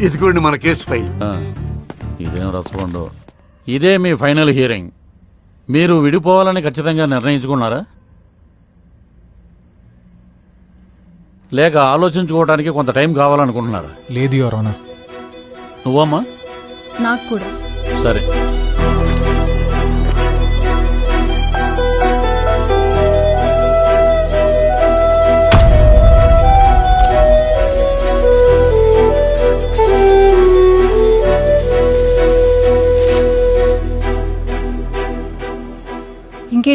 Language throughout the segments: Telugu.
ఇదిగోండి మన కేసు ఫైల్. ఆ, ఇదేం రసపండు ఇదే మీ ఫైనల్ హియరింగ్. మీరు విడిపోవాలని ఖచ్చితంగా నిర్ణయించుకున్నారా? లేక ఆలోచించుకోవడానికి కొంత టైం కావాలనుకుంటున్నారా? లేదు యువర్ ఆనర్. నువ్వమ్మా? నాకు కూడా. సరే.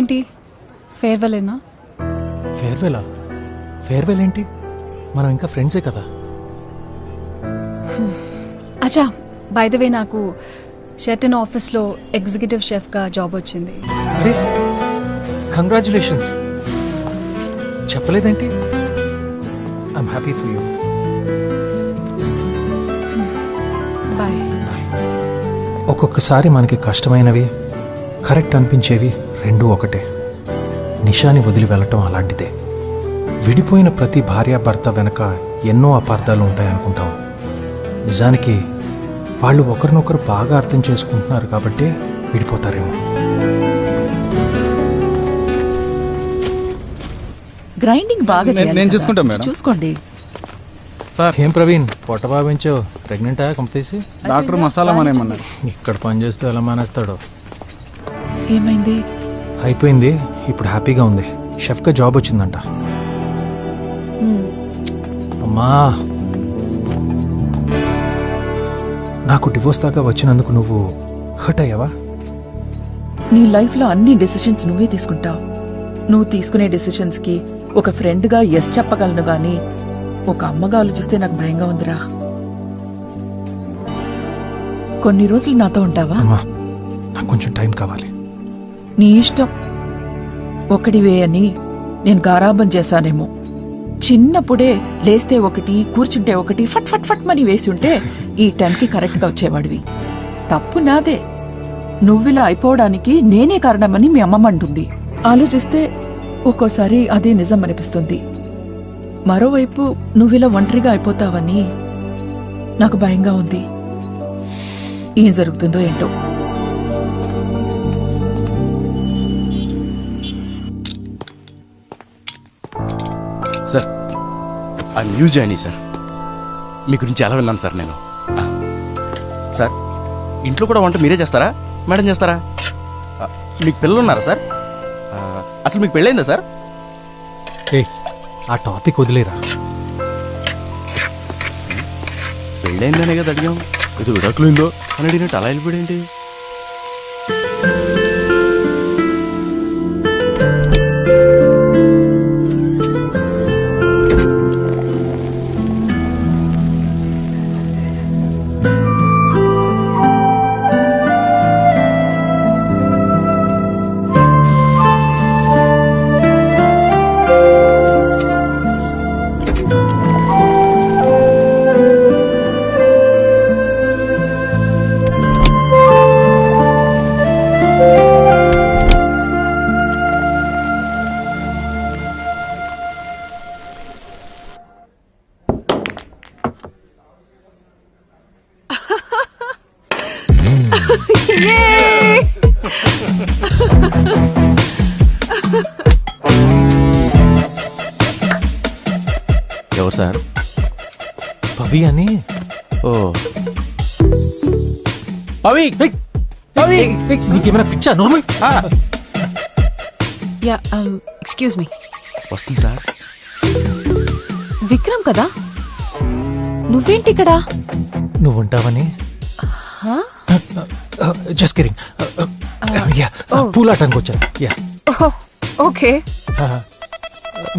ఇంకేంటి ఫేర్వెలేనా? ఫేర్వెలా? ఫేర్వెల్ ఏంటి మనం ఇంకా ఫ్రెండ్సే కదా. అచ్చా బై ద వే నాకు షెర్టన్ ఆఫీస్లో ఎగ్జిక్యూటివ్ షెఫ్గా జాబ్ వచ్చింది. అరే congratulations. చెప్పలేదేంటి? I'm happy for you boy ఒక్కొక్కసారి మనకి కష్టమైనవి కరెక్ట్ అనిపించేవి రెండూ ఒకటే. నిషాని వదిలి వెళ్ళటం అలాంటిదే. విడిపోయిన ప్రతి భార్యాభర్త వెనక ఎన్నో అపార్థాలు ఉంటాయనుకుంటాం. నిజానికి వాళ్ళు ఒకరినొకరు బాగా అర్థం చేసుకుంటున్నారు కాబట్టి విడిపోతారేమో. గ్రైండింగ్ బాగా నేను- చేయాలి నేను. చూసుకుంటా మేడం. చూసుకోండి. ఏం ప్రవీణ్ పొట్ట బావించో ప్రెగ్నెంటా కంపతీసి డాక్టర్ మసాలా మానేమన్నారు ఇక్కడ పని చేస్తూ ఎలా మానేస్తాడో? ఏమైంది? అయిపోయింది ఇప్పుడు హ్యాపీగా ఉంది. షెఫ్గా జాబ్ వచ్చిందంట. అమ్మా! నాకు డివోర్స్ దాకా వచ్చినందుకు నువ్వు హర్ట్ అయ్యావా? నీ లైఫ్లో అన్ని డెసిషన్స్ నువ్వే తీసుకుంటావు. నువ్వు తీసుకునే డెసిషన్స్కి ఒక ఫ్రెండ్గా ఎస్ చెప్పగలను గాని ఒక అమ్మగా ఆలోచిస్తే నాకు భయంగా ఉందిరా. కొన్ని రోజులు నాతో ఉంటావా? అమ్మా నాకు కొంచెం టైం కావాలి. నీ ఇష్టం. ఒకడివే అని నేను గారాబం చేశానేమో. చిన్నప్పుడే లేస్తే ఒకటి కూర్చుంటే ఒకటి ఫట్ ఫట్ ఫట్ మని వేసి ఉంటే ఈ టైంకి కరెక్ట్గా వచ్చేవాడివి. తప్పు నాదే. నువ్విలా అయిపోవడానికి నేనే కారణమని మీ అమ్మమ్మ అంటుంది. ఆలోచిస్తే ఒక్కోసారి అదే నిజం అనిపిస్తుంది. మరోవైపు నువ్విలా ఒంటరిగా అయిపోతావని నాకు భయంగా ఉంది. ఏం జరుగుతుందో ఏంటో. సార్ ఆ న్యూ జాయినీ సార్. మీ గురించి ఎలా విన్నాను సార్ నేను. సార్ ఇంట్లో కూడా వంట మీరే చేస్తారా? మేడం చేస్తారా? మీకు పిల్లలు ఉన్నారా సార్? అసలు మీకు పెళ్ళైందా సార్? ఏ ఆ టాపిక్ వదిలేరా? పెళ్ళైందనే కదా అడిగాం. ఏదో విడాకులైందో అని అడిగినట్టు అలా వెళ్ళిపోయాడేంటి? పవి అని ఓ. పవి పవి నీకేమైనా పిచ్చా? నోర్మల్ యా ఎక్స్క్యూజ్ మీ వస్తుంది సార్. విక్రమ్ కదా? నువ్వేంటి ఇక్కడ? నువ్వు ఉంటావని జస్ట్ కిరింగ్ యా పూలాటానికి వచ్చాను. యా ఓకే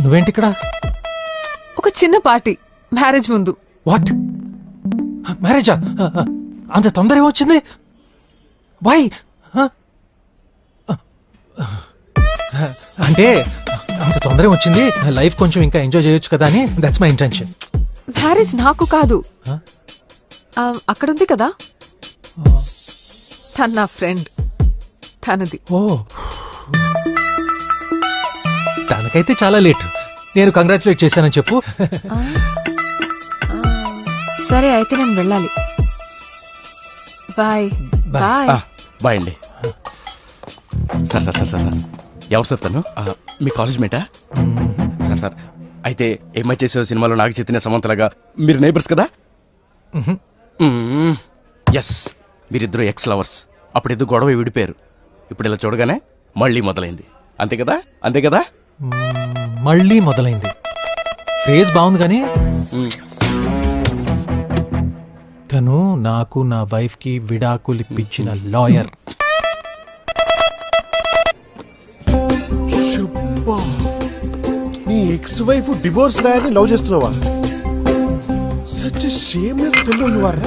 నువ్వేంటి ఇక్కడ? ఒక చిన్న పార్టీ మ్యారేజ్ ముందు. వాట్? మ్యారేజా? అంత తొందర ఏమొచ్చింది? వై? అంటే అంత తొందర వచ్చింది లైఫ్ కొంచెం ఇంకా ఎంజాయ్ చేయొచ్చు కదా అని. దట్స్ మై ఇంటెన్షన్ మ్యారేజ్ నాకు కాదు. అక్కడ ఉంది కదా? తన నా ఫ్రెండ్. తనది. ఓ. తనకైతే చాలా లేట్. నేను కంగ్రాచులేట్ చేశానని చెప్పు. సరే అయితే నేను వెళ్ళాలి. బాయ్. బాయ్. బాయ్ అండి. Sir sir sir sir sir. ఎవరు సార్ తను? ఆ, మీ కాలేజ్ మేటా? Sir sir. అయితే ఏమై చేసే సినిమాలో నాగ చైతన్య సమంతలాగా మీరు నైబర్స్ కదా? ఎస్ మీరిద్దరు ఎక్స్ లవర్స్ అప్పుడు గొడవ విడిపోయారు. ఇప్పుడు ఇలా చూడగానే మళ్ళీ మొదలైంది. అంతే కదా? అంతే కదా? మళ్ళీ మొదలైంది. ఫేజ్ బాగుంది కానీ తను నాకు నా వైఫ్కి విడాకులు ఇప్పించిన లాయర్ నీ ఎక్స్ వైఫ్ డివోర్స్ లాయర్ని లవ్ చేస్తున్నావా? Such shameless fellow you are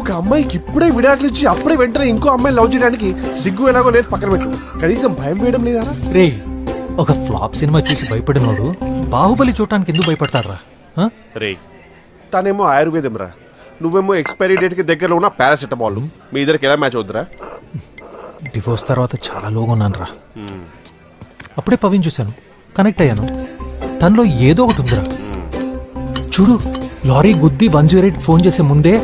ఒక అమ్మాయికి ఇప్పుడే విడాకులు ఇచ్చి అప్పుడే వెంటనే ఇంకో అమ్మాయి లవ్ చేయడానికి సిగ్గు ఎలాగో లేదు పక్కన పెట్టు. కనీసం భయం వేయడం లేదా? రే ఒక ఫ్లాప్ సినిమా చూసి భయపడినోడు బాహుబలి చూడటానికి ఎందుకు భయపడతారా ఆ? రే. తనేమో ఆయుర్వేదం రా నువ్వేమో ఎక్స్పైరీ డేట్కి దగ్గరలో ఉన్న పారాసిటమాల్ మీ ఇద్దరికి ఎలా మ్యాచ్ అవుతురా డివోర్స్ తర్వాత చాలా లోగా ఉన్నాను రా అప్పుడే పవిన్ చూశాను. కనెక్ట్ అయ్యాను. తనలో ఏదో ఒకటి ఉందిరా. చూడు లారీ గుద్ది వన్ జీరో ఎయిట్ ఫోన్ చేసే ముందే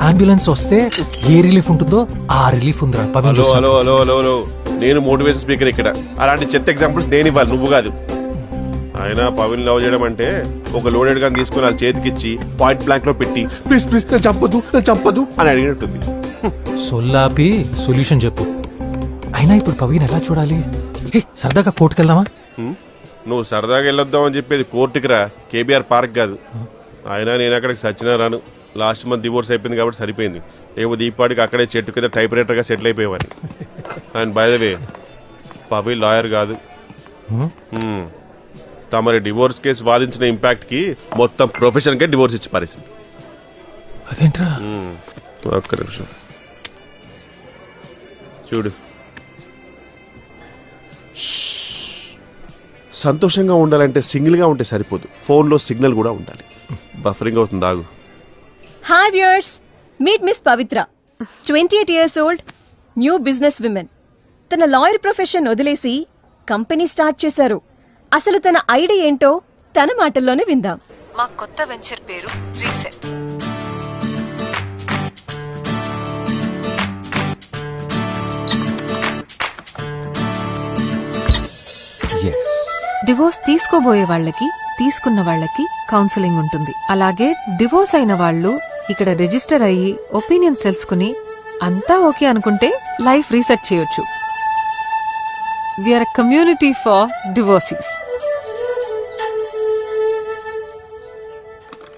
అంబులెన్స్ వస్తే ఏ రిలీఫ్ ఉంటుందో ఆ రిలీఫ్ ఉందిరా పవిన్ హలో చూశాను. Hello hello hello hello. నేను మోటివేషన్ స్పీకర్ ఇక్కడ. అలాంటి చెత్త ఎగ్జాంపుల్స్ నేను ఇవ్వాలి నువ్వు కాదు. ఆయన పవన్ లవ్ చేయడం అంటే ఒక లోడెడ్ గాని తీసుకుని వాళ్ళ చేతికిచ్చి పాయింట్ బ్లాంక్లో పెట్టి ప్లీజ్ ప్లీజ్ నేను చంపదు చంపదు అని అడిగినట్టుంది. సొల్లాపి సొల్యూషన్ చెప్పు. అయినా ఇప్పుడు పవీన్ ఎలా చూడాలి? హే సరదాగా కోర్టుకెళ్దామా? నువ్వు సరదాగా వెళ్ళొద్దాం అని చెప్పేది కోర్టుకి రా. కేబీఆర్ పార్క్ కాదు. అయినా నేను అక్కడికి సచ్చినా రాను. లాస్ట్ మంత్ డివోర్స్ అయిపోయింది కాబట్టి సరిపోయింది. లేకపోతే ఈ పాటికి అక్కడే చెట్టు కింద టైప్ రైటర్గా settle అయిపోయేవాడిని. And by the way Pavi lawyer కాదు. తమరి డివోర్స్ కేసు వాదించిన ఇంపాక్ట్కి మొత్తం ప్రొఫెషన్ కే డివోర్స్ ఇచ్చి పారేసింది. అదేంట్రా. ఒక్క నిమిషం. చూడు. సంతోషంగా ఉండాలంటే సింగిల్గా ఉంటే సరిపోదు. ఫోన్లో సిగ్నల్ కూడా ఉండాలి. బఫరింగ్ అవుతుంది ఆగు. Hi viewers meet miss Pavitra twenty eight years old new business women తన లాయర్ ప్రొఫెషన్ వదిలేసి కంపెనీ స్టార్ట్ చేశారు. అసలు తన ఐడియా ఏంటో తన మాటల్లోనే విందాం. మా కొత్త వెంచర్ పేరు రీసెట్. ఎస్ డివోర్స్ తీసుకోబోయే వాళ్ళకి తీసుకున్న వాళ్ళకి కౌన్సిలింగ్ ఉంటుంది. అలాగే డివోర్స్ అయిన వాళ్ళు ఇక్కడ రిజిస్టర్ అయ్యి ఒపీనియన్స్ తెలుసుకుని అంతా ఓకే అనుకుంటే లైఫ్ రీసెట్ చేయొచ్చు. We are community for divorcees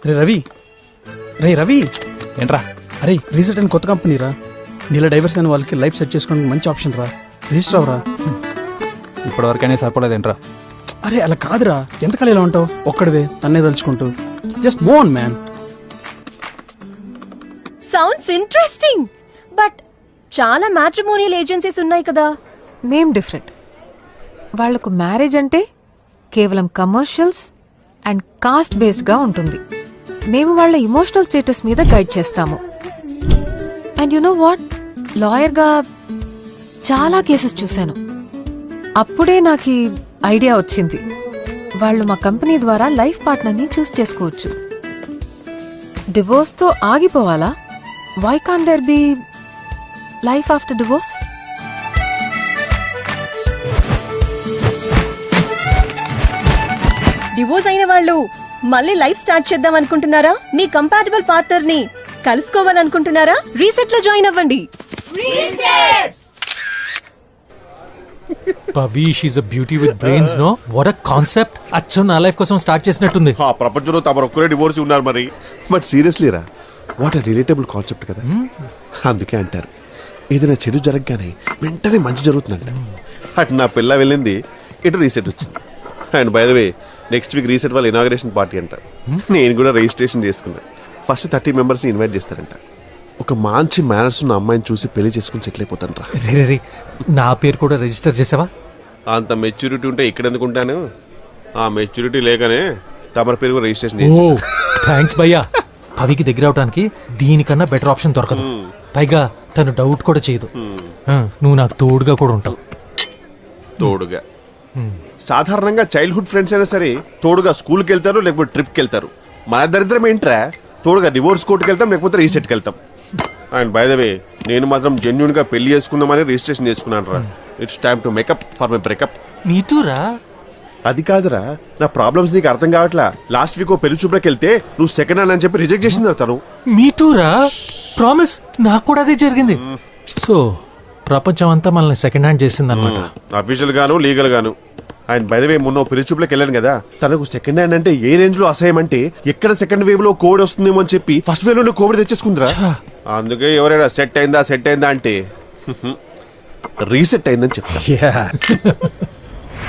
రే రవి. రే రవి. ఏంట్రా? అరే రీసెట్ అని కొత్త కంపెనీ రా. నీళ్ళ డైవర్స్ అయిన వాళ్ళకి లైఫ్ సెట్ చేసుకోవడానికి మంచి ఆప్షన్ రా. రిజిస్టర్ అవరా ఇప్పటివరకైనా సరిపడదేంట్రా అరే అలా కాదురా. ఎంతకాలం ఇలా ఉంటావు? ఒక్కడివే తన్నే తలుచుకుంటూ. జస్ట్ మోన్ మ్యాన్ సౌండ్స్ ఇంట్రెస్టింగ్ బట్ చాలా మ్యాట్రిమోనియల్ ఏజెన్సీస్ ఉన్నాయి కదా. మేం డిఫరెంట్ వాళ్ళకు మ్యారేజ్ అంటే కేవలం కమర్షియల్స్ అండ్ కాస్ట్ బేస్డ్గా ఉంటుంది. మేము వాళ్ళ ఇమోషనల్ స్టేటస్ మీద గైడ్ చేస్తాము. అండ్ యు నో వాట్ లాయర్గా చాలా కేసెస్ చూశాను. అప్పుడే నాకు ఈ ఐడియా వచ్చింది. వాళ్ళు మా కంపెనీ ద్వారా లైఫ్ పార్ట్నర్ని చూస్ చేసుకోవచ్చు. డివోర్స్తో ఆగిపోవాలా? Why can't there be life after divorce divorce అయిన వాళ్ళు మళ్ళీ లైఫ్ స్టార్ట్ చేద్దాం అనుకుంటున్నారా? మీ కంపాటబుల్ పార్ట్నర్ని కలుసుకోవాలనుకుంటున్నారా? రీసెట్లో జాయిన్ అవ్వండి. Pavish is a beauty with brains know what a concept అచ్చం నా లైఫ్ కోసం స్టార్ట్ చేసినట్టుంది. ఆ ప్రపంచంలో తమరు ఒక్కరే డివోర్స్ ఉన్నారు మరి. బట్ సీరియస్లీ రా వాట్ రిలేటబుల్ కాన్సెప్ట్ కదా. అందుకే అంటారు. ఏదైనా చెడు జరగగానే వెంటనే మంచి జరుగుతుందంట. అటు నా పిల్ల వెళ్ళింది ఇటు రీసెట్ వచ్చింది. And by the way next week reset వాళ్ళ ఇనాగ్రేషన్ పార్టీ అంట. నేను కూడా రిజిస్ట్రేషన్ చేసుకున్నా. ఫస్ట్ థర్టీ మెంబర్స్ని ఇన్వైట్ చేస్తారంట. ఒక మంచి మేనర్స్ ఉన్న అమ్మాయిని చూసి పెళ్ళి చేసుకుని సెటిల్ అయిపోతాను రా. రే రే రే నా పేరు కూడా రిజిస్టర్ చేసావా? అంత మెచ్యూరిటీ ఉంటే ఇక్కడ ఎందుకుంటాను ఆ మెచ్యూరిటీ లేకనే తమరి పేరు కూడా రిజిస్ట్రేషన్ ఓ. థ్యాంక్స్ భయ్యా. పవికి దగ్గర అవడానికి దీనికన్నా బెటర్ ఆప్షన్ దొరకదు. పైగా తను డౌట్ కూడా చేయదు. ఆ, నువ్వు నాకు తోడుగా కూడా ఉంటావు. తోడుగా. సాధారణంగా చైల్డ్హుడ్ ఫ్రెండ్స్ అయినా సరే తోడుగా స్కూల్కి వెళ్తారు లేకపోతే ట్రిప్కి వెళ్తారు మన దరిద్రం ఏంట్రా? తోడుగా డివోర్స్ కోర్టుకి వెళ్తాం లేకపోతే రీసెట్కి వెళ్తాం అండ్ బై ద వే నేను మాత్రం జెన్యున్గా పెళ్ళి చేసుకుందామని రిజిస్ట్రేషన్ చేసుకున్నాను రా. It's time to make up for my breakup మీటూరా అది కాదురా. నా ప్రాబ్లమ్స్ నీకు అర్థం కావట్లా? లాస్ట్ వీక్ ఓ పెళ్ళి చూపులకు వెళ్తే నువ్వు సెకండ్ హ్యాండ్ అని చెప్పి రిజెక్ట్ చేసింది తను మీటూరా ప్రామిస్ నాకు కూడా అదే జరిగింది. సో ప్రపంచం అంతా మనల్ని సెకండ్ హ్యాండ్ చేసిందనమాట అఫీషియల్ గాను లీగల్ గాను. అండ్ బై ద వే మొన్న ఓ పెళ్ళి చూపులకు వెళ్ళాను కదా. తనకు సెకండ్ హ్యాండ్ అంటే ఏ రేంజ్లో అసహ్యం అంటే ఎక్కడ సెకండ్ వేవ్లో కోవిడ్ వస్తుందేమో అని చెప్పి ఫస్ట్ వేవ్లోనే కోవిడ్ తెచ్చేసుకుందిరా. అందుకే ఎవరైనా సెట్ అయిందా సెట్ అయిందా అంటే రీసెట్ అయిందని చెప్తా.